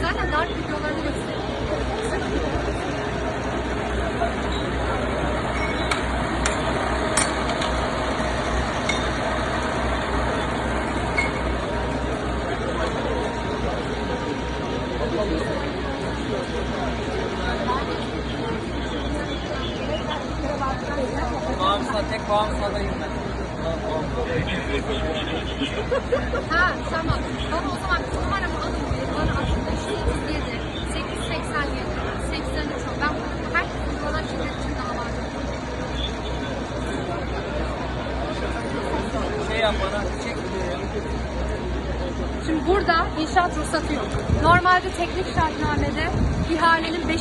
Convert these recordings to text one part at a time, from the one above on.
Zaten dark videolarını gösteriyor. Bağımsızla tek bağımsızla da girmedi. ha tamam. Yap bana çek. Şimdi burada inşaat ruhsatı yok. Normalde teknik şartnamede ihalenin 5.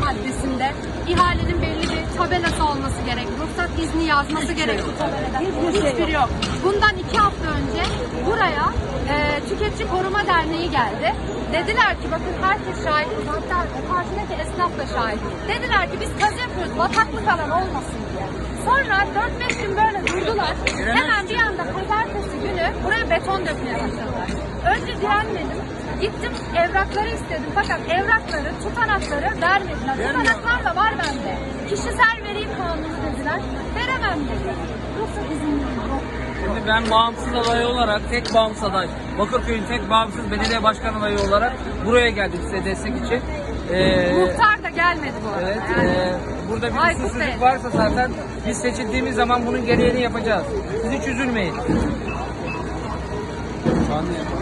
maddesinde ihalenin belli bir tabelası olması gerek. Ruhsat izni yazması gerek bu tabelada. Hiçbir yok. Bundan iki hafta önce buraya e, Tüketici Koruma Derneği geldi. Dediler ki bakın herkes şahit. Hatta partideki esnaf da şahit. Dediler ki biz kazı yapıyoruz bataklık alan olmasın diye. Sonra 4-5 gün böyle beton dökmeye başladılar. Önce direnmedim. Gittim evrakları istedim fakat evrakları, tutanakları vermediler. Tutanaklar da var bende. Kişisel vereyim kanunu dediler. Veremem dedi. Ruhsat izni yok. Şimdi ben bağımsız aday olarak, tek bağımsız aday, Bakırköy'ün tek bağımsız belediye başkan adayı olarak buraya geldim size destek için. Ee, Muhtar da gelmedi bu arada. Evet, yani. e, burada bir Aykut varsa zaten biz seçildiğimiz zaman bunun gereğini yapacağız. Siz hiç üzülmeyin. on there.